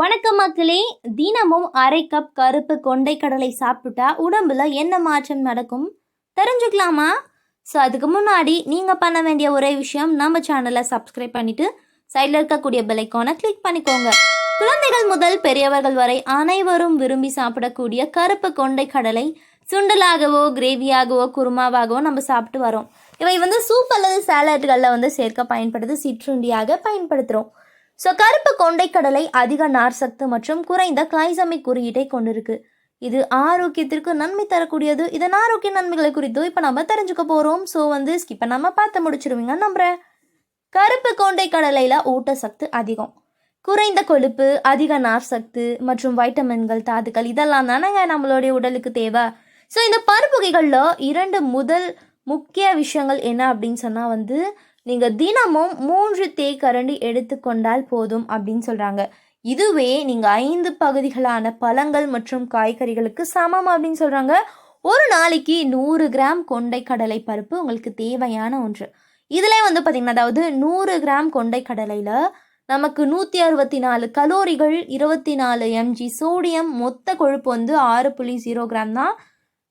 வணக்கம் மக்களே. தினமும் அரை கப் கருப்பு கொண்டை கடலை சாப்பிட்டா உடம்புல என்ன மாற்றம் நடக்கும்? தெரிஞ்சுக்கலாமா? ஸோ அதுக்கு முன்னாடி நீங்கள் பண்ண வேண்டிய ஒரே விஷயம் நம்ம சேனலை சப்ஸ்கிரைப் பண்ணிவிட்டு சைடில் இருக்கக்கூடிய பெலைக்கானை கிளிக் பண்ணிக்கோங்க. குழந்தைகள் முதல் பெரியவர்கள் வரை அனைவரும் விரும்பி சாப்பிடக்கூடிய கருப்பு கொண்டை கடலை சுண்டலாகவோ கிரேவியாகவோ குருமாவாகவோ நம்ம சாப்பிட்டு வரோம். இவை வந்து சூப் அல்லது சாலட்களில் வந்து சேர்க்க பயன்படுது சிற்றுண்டியாக பயன்படுத்துகிறோம் ஸோ கருப்பு கொண்டைக்கடலை அதிக நார் சத்து மற்றும் குறைந்த கிளைசமிக் குறியீட்டை கொண்டிருக்கு. இது ஆரோக்கியத்திற்கு நன்மை தரக்கூடியது. இதன் ஆரோக்கிய நன்மைகளை குறித்து இப்போ நம்ம தெரிஞ்சுக்க போகிறோம் ஸோ வந்து இப்போ நம்ம பார்த்து முடிச்சிருவீங்க நம்புகிறேன் கருப்பு கொண்டை கடலையில் ஊட்டச்சத்து அதிகம். குறைந்த கொழுப்பு அதிக நார் சத்து மற்றும் வைட்டமின்கள் தாதுக்கள் இதெல்லாம் தானேங்க நம்மளுடைய உடலுக்கு தேவை. ஸோ இந்த பருப்புகைகளில் இரண்டு முதல் முக்கிய விஷயங்கள் என்ன அப்படின்னு சொன்னால் வந்து நீங்கள் தினமும் மூன்று தேக்கரண்டி எடுத்துக்கொண்டால் போதும் அப்படின்னு சொல்கிறாங்க இதுவே நீங்கள் ஐந்து பகுதிகளான பழங்கள் மற்றும் காய்கறிகளுக்கு சமம் அப்படின்னு சொல்கிறாங்க ஒரு நாளைக்கு நூறு கிராம் கொண்டை கடலை பருப்பு உங்களுக்கு தேவையான ஒன்று. இதில் வந்து பார்த்திங்கன்னா அதாவது நூறு கிராம் கொண்டை கடலையில் நமக்கு நூற்றி அறுபத்தி நாலு கலோரிகள் இருபத்தி நாலு எம்ஜி சோடியம் மொத்த கொழுப்பு வந்து ஆறு புள்ளி ஜீரோ கிராம் தான்.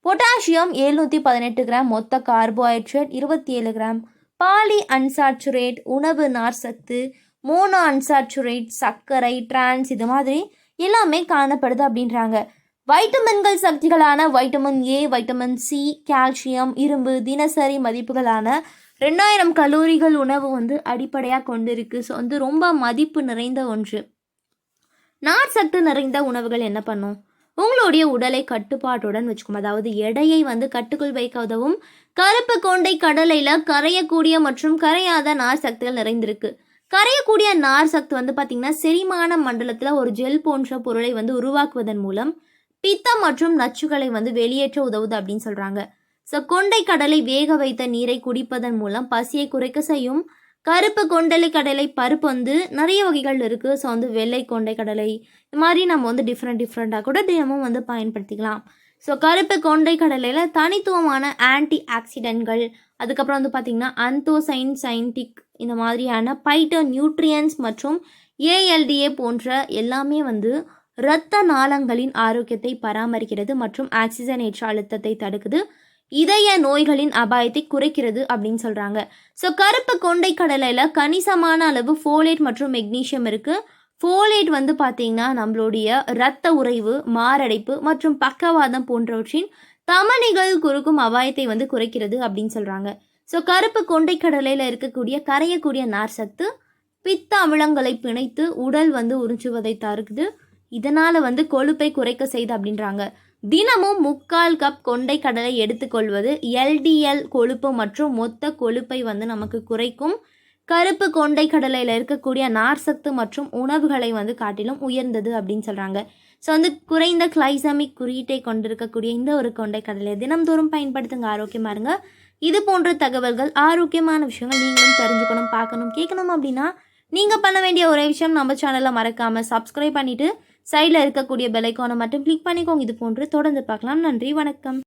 பொட்டாசியம் எழுநூற்றி பதினெட்டு கிராம் மொத்த கார்போஹைட்ரேட் இருபத்தி ஏழு கிராம். பாலி அன்சாச்சுரேட் உணவு நார் சத்து மோனோ அன்சாச்சுரேட் சர்க்கரை டிரான்ஸ் இது மாதிரி எல்லாமே காணப்படுது அப்படின்றாங்க. வைட்டமின்கள் சக்திகளான vitamin A vitamin C calcium இரும்பு தினசரி மதிப்புகளான ரெண்டாயிரம் கலோரிகள் உணவு வந்து அடிப்படையாக கொண்டிருக்கு. ஸோ வந்து ரொம்ப மதிப்பு நிறைந்த ஒன்று. நார் சத்து நிறைந்த உணவுகள் என்ன பண்ணும்? உங்களுடைய உடலை கட்டுப்பாட்டுடன் வச்சுக்கும் அதாவது எடையை வந்து கட்டுக்குள் வைக்க உதவும் கருப்பு கொண்டை கடலையில் கரையக்கூடிய மற்றும் கரையாத நார் சக்திகள் நிறைந்திருக்கு. கரையக்கூடிய நார் சக்தி வந்து பார்த்திங்கன்னா செரிமான மண்டலத்தில் ஒரு ஜெல் போன்ற பொருளை வந்து உருவாக்குவதன் மூலம் பித்தம் மற்றும் நச்சுகளை வந்து வெளியேற்ற உதவுது அப்படின்னு சொல்கிறாங்க ஸோ கொண்டை கடலை வேக வைத்த நீரை குடிப்பதன் மூலம் பசியை குறைக்க செய்யும் கருப்பு கொண்டலை கடலை பருப்பு வந்து நிறைய வகைகள் இருக்குது ஸோ வந்து வெள்ளை கொண்டை கடலை இது மாதிரி நம்ம வந்து டிஃப்ரெண்ட் டிஃப்ரெண்ட்டாக கூட தினமும் வந்து பயன்படுத்திக்கலாம். ஸோ கருப்பு கொண்டை கடலையில் தனித்துவமான ஆன்டி ஆக்சிடென்ட்கள் அதுக்கப்புறம் வந்து பார்த்திங்கன்னா அந்தோசைன் சைன்டிக் இந்த மாதிரியான பைட்டோ நியூட்ரியன்ஸ் மற்றும் ஏஎல்டிஏ போன்ற எல்லாமே வந்து இரத்த நாளங்களின் ஆரோக்கியத்தை பராமரிக்கிறது மற்றும் ஆக்சிஜன் ஏற்ற அழுத்தத்தை தடுக்குது. இதய நோய்களின் அபாயத்தை குறைக்கிறது அப்படின்னு சொல்கிறாங்க ஸோ கருப்பு கொண்டை கடலையில் கணிசமான அளவு ஃபோலேட் மற்றும் மெக்னீஷியம் இருக்குது ஃபோலேட் வந்து பார்த்திங்கன்னா நம்மளுடைய இரத்த உறைவு மாரடைப்பு மற்றும் பக்கவாதம் போன்றவற்றின் தமணிகள் குறுக்கும் அபாயத்தை வந்து குறைக்கிறது அப்படின்னு சொல்கிறாங்க ஸோ கருப்பு கொண்டை கடலையில் இருக்கக்கூடிய கரையக்கூடிய நார் சத்து பித்த அமிலங்களை பிணைத்து உடல் வந்து உறிஞ்சுவதை தருக்குது இதனால் வந்து கொழுப்பை குறைக்க செய்து அப்படின்றாங்க. தினமும் முக்கால் கப் கொண்டை கடலை எடுத்துக்கொள்வது எல்டிஎல் கொழுப்பு மற்றும் மொத்த கொழுப்பை வந்து நமக்கு குறைக்கும். கருப்பு கொண்டை கடலையில் இருக்கக்கூடிய நார் சத்து மற்றும் உணவுகளை வந்து காட்டிலும் உயர்ந்தது அப்படின்னு சொல்கிறாங்க ஸோ வந்து குறைந்த கிளைசமிக் குறியீட்டை கொண்டிருக்கக்கூடிய இந்த ஒரு கொண்டை கடலை தினம்தோறும் பயன்படுத்துங்க. ஆரோக்கியமாக இருங்க. இது போன்ற தகவல்கள் ஆரோக்கியமான விஷயங்கள் நீங்களும் தெரிஞ்சுக்கணும் பார்க்கணும் கேட்கணும் அப்படின்னா நீங்கள் பண்ண வேண்டிய ஒரே விஷயம் நம்ம சேனலை மறக்காமல் சப்ஸ்கிரைப் பண்ணிவிட்டு சைடில் இருக்கக்கூடிய பெலைக்கானை மட்டும் கிளிக் பண்ணிக்கோங்க. இது போன்று தொடர்ந்து பார்க்கலாம். நன்றி வணக்கம்.